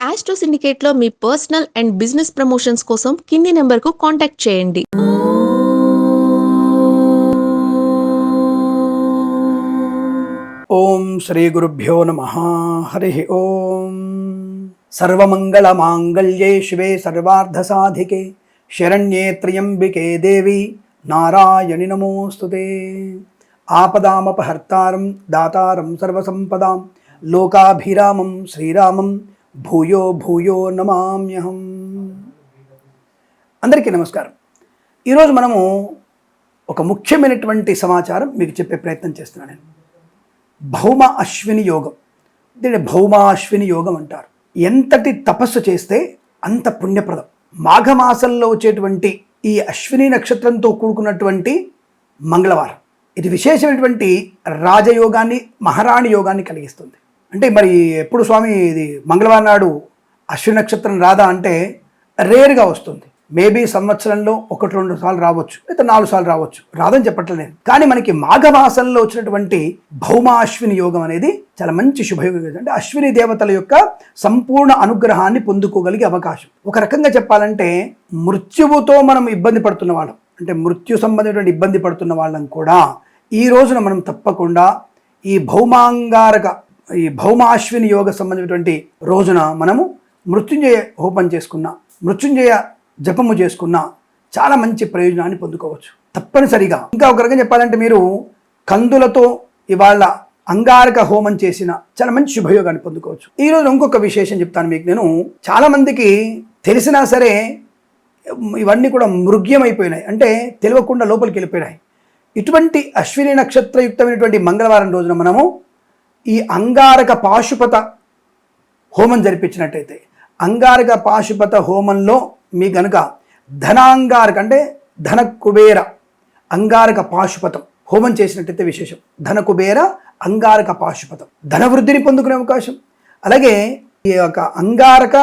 Astro సిండికేట్లో మీ personal and business promotions కోసం కింది నెంబర్కు కాంటాక్ట్ చేయండి. ఓం శ్రీ గురుభ్యో నమ. హరి ఓం. సర్వమంగళమాంగళ్యే శివే సర్వార్ధసాధికే. శరణ్యే త్ర్యంబికే దేవి. నారాయణి నమోస్తుతే. ఆపదామపహర్తారం దాతారం సర్వసంపదాం. లోకాభిరామం శ్రీరామం. భూయో భూయో నమామ్యహం. అందరికీ నమస్కారం. ఈరోజు మనము ఒక ముఖ్యమైనటువంటి సమాచారం మీకు చెప్పే ప్రయత్నం చేస్తున్నాను నేను. భౌమ అశ్విని యోగం. దీన్ని భౌమాశ్విని యోగం అంటారు. ఎంతటి తపస్సు చేస్తే అంత పుణ్యప్రదం. మాఘమాసంలో వచ్చేటువంటి ఈ అశ్విని నక్షత్రంతో కూడుకున్నటువంటి మంగళవారం. ఇది విశేషమైనటువంటి రాజయోగాన్ని మహారాణి యోగాన్ని కలిగిస్తుంది. అంటే మరి ఎప్పుడు స్వామి ఇది మంగళవారం నాడు అశ్విని నక్షత్రం రాదా అంటే రేర్గా వస్తుంది. మేబీ సంవత్సరంలో ఒకటి రెండు సార్లు రావచ్చు లేదా నాలుగు సార్లు రావచ్చు. రాదని చెప్పట్లేదు. కానీ మనకి మాఘమాసంలో వచ్చినటువంటి భౌమాశ్విని యోగం అనేది చాలా మంచి శుభయోగం. అంటే అశ్విని దేవతల యొక్క సంపూర్ణ అనుగ్రహాన్ని పొందుకోగలిగే అవకాశం. ఒక రకంగా చెప్పాలంటే మృత్యువుతో మనం ఇబ్బంది పడుతున్న వాళ్ళం. అంటే మృత్యు సంబంధించిన ఇబ్బంది పడుతున్న వాళ్ళం కూడా ఈ రోజున మనం తప్పకుండా ఈ భౌమాంగారక ఈ భౌమాశ్విని యోగ సంబంధించినటువంటి రోజున మనము మృత్యుంజయ హోపం చేసుకున్న మృత్యుంజయ జపము చేసుకున్న చాలా మంచి ప్రయోజనాన్ని పొందుకోవచ్చు. తప్పనిసరిగా ఇంకా ఒక రకంగా చెప్పాలంటే మీరు కందులతో ఇవాళ అంగారక హోమం చేసిన చాలా మంచి శుభయోగాన్ని పొందుకోవచ్చు. ఈరోజు ఇంకొక విశేషం చెప్తాను మీకు నేను. చాలా మందికి తెలిసినా సరే ఇవన్నీ కూడా మృగ్యమైపోయినాయి. అంటే తెలియకుండా లోపలికి వెళ్ళిపోయినాయి. ఇటువంటి అశ్విని నక్షత్రయుక్తమైనటువంటి మంగళవారం రోజున మనము ఈ అంగారక పాశుపత హోమం జరిపించినట్టయితే అంగారక పాశుపత హోమంలో మీ గనుక ధనాంగారక అంటే ధన కుబేర అంగారక పాశుపతం హోమం చేసినట్టయితే విశేషం. ధన కుబేర అంగారక పాశుపతం. ధన వృద్ధిని పొందుకునే అవకాశం. అలాగే ఈ యొక్క అంగారక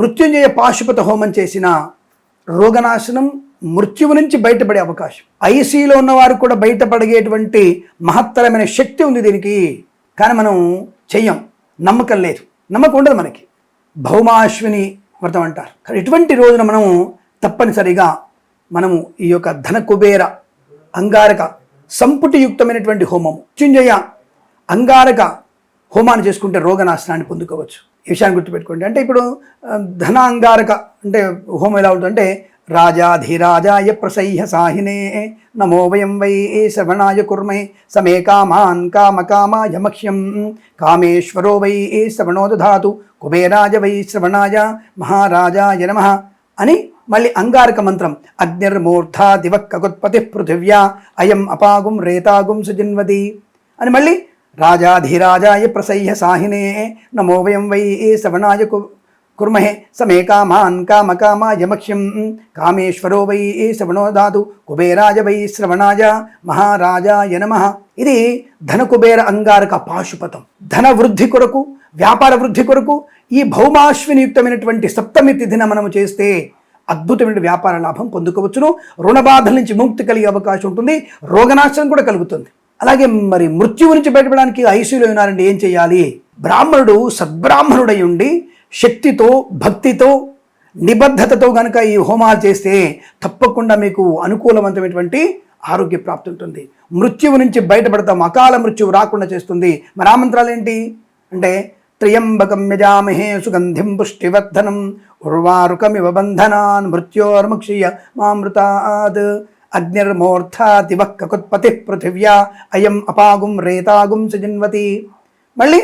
మృత్యుంజయ పాశుపత హోమం చేసిన రోగనాశనం మృత్యువు నుంచి బయటపడే అవకాశం. ఐసీలో ఉన్నవారు కూడా బయటపడగేటువంటి మహత్తరమైన శక్తి ఉంది దీనికి. కానీ మనం చెయ్యం. నమ్మకం లేదు. నమ్మకం ఉండదు మనకి. భౌమాశ్విని వ్రతం అంటారు. కానీ ఇటువంటి రోజున మనము తప్పనిసరిగా మనము ఈ యొక్క ధన కుబేర అంగారక సంపుటియుక్తమైనటువంటి హోమము చుంజయ అంగారక హోమాన్ని చేసుకుంటే రోగనాశనాన్ని పొందుకోవచ్చు. ఈ విషయాన్ని గుర్తుపెట్టుకోండి. అంటే ఇప్పుడు ధన అంగారక అంటే హోమం ఎలా ఉంటుందంటే రాజాధిరాజాయ ప్రసహ్య సాహినే. నమో వయం వై శ్రవణాయ కుర్మే. సమే కామాన్ కామకామాయ మహ్యం. కామేశ్వరో వై శ్రవణో దధాతు కుబేరాజ వై శ్రవణాయ. మహారాజాయ నమ. అని మళ్ళీ అంగారక మంత్రం. అగ్నిర్మూర్ధా దివక్కగుత్పతి పృథివ్యా. అయం అపాగుం రేతాగుం సుజిన్వది అని మళ్ళీ రాజాధిరాజాయ ప్రసహ్య సాహినే. నమో వయం వై శ్రవణాయ కు కుర్మహే సమే కామాన్ కామ కామాయమక్ష్యం కామేశ్వరో వై శ్రవణో దాతు కుబేరాజ వై శ్రవణాయ మహారాజాయ నమ. ఇది ధన కుబేర అంగారక పాశుపతం. ధన వృద్ధి కొరకు వ్యాపార వృద్ధి కొరకు ఈ భౌమాశ్వినియుక్తమైనటువంటి సప్తమి తిథిన మనము చేస్తే అద్భుతమైన వ్యాపార లాభం పొందుకోవచ్చును. రుణ బాధల నుంచి ముక్తి కలిగే అవకాశం ఉంటుంది. రోగనాశనం కూడా కలుగుతుంది. అలాగే మరి మృత్యువు నుంచి బయటపడడానికి ఐసీలో ఉన్నారండి ఏం చేయాలి? బ్రాహ్మణుడు సద్బ్రాహ్మణుడై ఉండి శక్తితో భక్తితో నిబద్ధతతో కనుక ఈ హోమాలు చేస్తే తప్పకుండా మీకు అనుకూలవంతమైనటువంటి ఆరోగ్య ప్రాప్తి ఉంటుంది. మృత్యువు నుంచి బయటపడతాం. అకాల మృత్యువు రాకుండా చేస్తుంది. మరి ఆ మంత్రాలు ఏంటి అంటే త్రియంబకం యజామహే సుగంధిం పుష్టివర్ధనం ఉర్వారుకమివ బంధనాన్ మృత్యోర్ముక్షీయ మామృతాద్ అగ్నిర్మూర్ధాతివక్కకుత్పతి పృథివ్యా అయం అపాగుం రేతాగుం సుజిన్వతి. మళ్ళీ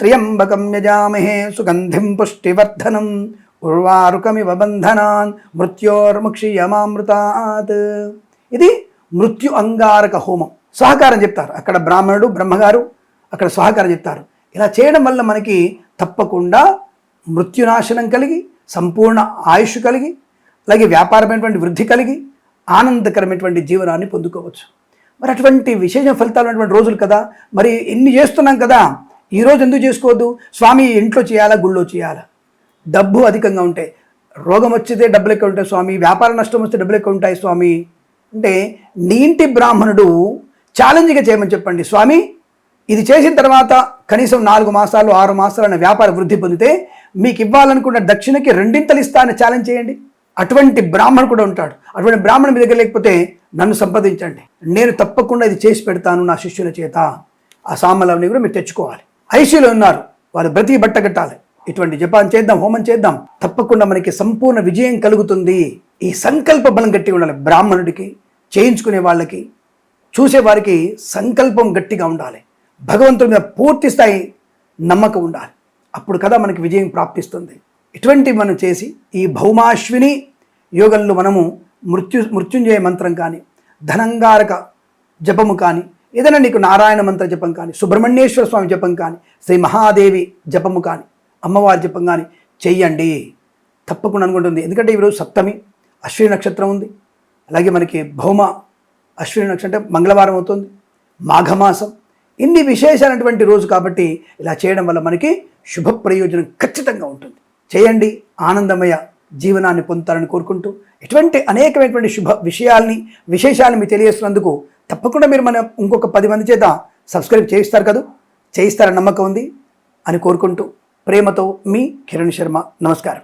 త్రియంబకం యజామహే సుగంధిం పుష్టివర్ధనం ఉర్వారుకమివ బంధనాన్ మృత్యోర్ముక్షీయమామృతాత్ ఇది మృత్యు అంగారక హోమం సహకారం చెప్తారు అక్కడ బ్రాహ్మణుడు బ్రహ్మగారు అక్కడ సహకారం చెప్తారు ఇలా చేయడం వల్ల మనకి తప్పకుండా మృత్యునాశనం కలిగి సంపూర్ణ ఆయుష్ కలిగి అలాగే వ్యాపారమైనటువంటి వృద్ధి కలిగి ఆనందకరమైనటువంటి జీవనాన్ని పొందుకోవచ్చు మరి అటువంటి విశేష ఫలితాలు ఉన్నటువంటి రోజులు కదా మరి ఎన్ని చేస్తున్నాం కదా ఈ రోజు ఎందుకు చేసుకోవద్దు? స్వామి ఇంట్లో చేయాలా గుళ్ళో చేయాలా? డబ్బు అధికంగా ఉంటే. రోగం వచ్చితే డబ్బులు ఎక్కువ ఉంటాయి స్వామి. వ్యాపార నష్టం వస్తే డబ్బులు ఎక్కువ ఉంటాయి స్వామి. అంటే నీ ఇంటి బ్రాహ్మణుడు ఛాలెంజ్గా చేయమని చెప్పండి. స్వామి ఇది చేసిన తర్వాత కనీసం నాలుగు మాసాలు ఆరు మాసాలైన వ్యాపార వృద్ధి పొందితే మీకు ఇవ్వాలనుకున్న దక్షిణకి రెండింతలు ఇస్తా అని ఛాలెంజ్ చేయండి. అటువంటి బ్రాహ్మణుడు కూడా ఉంటాడు. అటువంటి బ్రాహ్మణుడు మీ దగ్గర లేకపోతే నన్ను సంప్రదించండి. నేను తప్పకుండా ఇది చేసి పెడతాను నా శిష్యుల చేత. ఆ సామాన్లన్నీ కూడా మీరు తెచ్చుకోవాలి. ఐసీలో ఉన్నారు. వాళ్ళు బ్రతి బట్టగట్టాలి ఇటువంటి జపాన్ చేద్దాం హోమం చేద్దాం. తప్పకుండా మనకి సంపూర్ణ విజయం కలుగుతుంది. ఈ సంకల్ప బలం గట్టి ఉండాలి. బ్రాహ్మణుడికి చేయించుకునే వాళ్ళకి చూసేవారికి సంకల్పం గట్టిగా ఉండాలి. భగవంతుడి మీద పూర్తి స్థాయి నమ్మకం ఉండాలి. అప్పుడు కదా మనకి విజయం ప్రాప్తిస్తుంది. ఇటువంటి మనం చేసి ఈ భౌమాశ్విని యోగంలో మనము మృత్యు మృత్యుంజయ మంత్రం కానీ ధనంగారక జపము కానీ ఏదైనా నీకు నారాయణ మంత్ర జపం కానీ సుబ్రహ్మణ్యేశ్వర స్వామి జపం కానీ శ్రీ మహాదేవి జపము కానీ అమ్మవారి జపం కానీ చెయ్యండి. తప్పకుండా అనుకుంటుంది. ఎందుకంటే ఈరోజు సప్తమి అశ్విని నక్షత్రం ఉంది. అలాగే మనకి భౌమ అశ్విని నక్షత్రం అంటే మంగళవారం అవుతుంది మాఘమాసం. ఇన్ని విశేషమైనటువంటి రోజు కాబట్టి ఇలా చేయడం వల్ల మనకి శుభ ప్రయోజనం ఖచ్చితంగా ఉంటుంది. చేయండి ఆనందమయ జీవనాన్ని పొందుతారని కోరుకుంటూ ఇటువంటి అనేకమైనటువంటి శుభ విషయాల్ని విశేషాలను మీకు తెలియజేస్తున్నందుకు తప్పకుండా మీరు మన ఇంకొక పది మంది చేత సబ్స్క్రైబ్ చేయిస్తారు కదా? చేయిస్తారని నమ్మకం ఉంది అని కోరుకుంటూ ప్రేమతో మీ కిరణ్ శర్మ. నమస్కారం.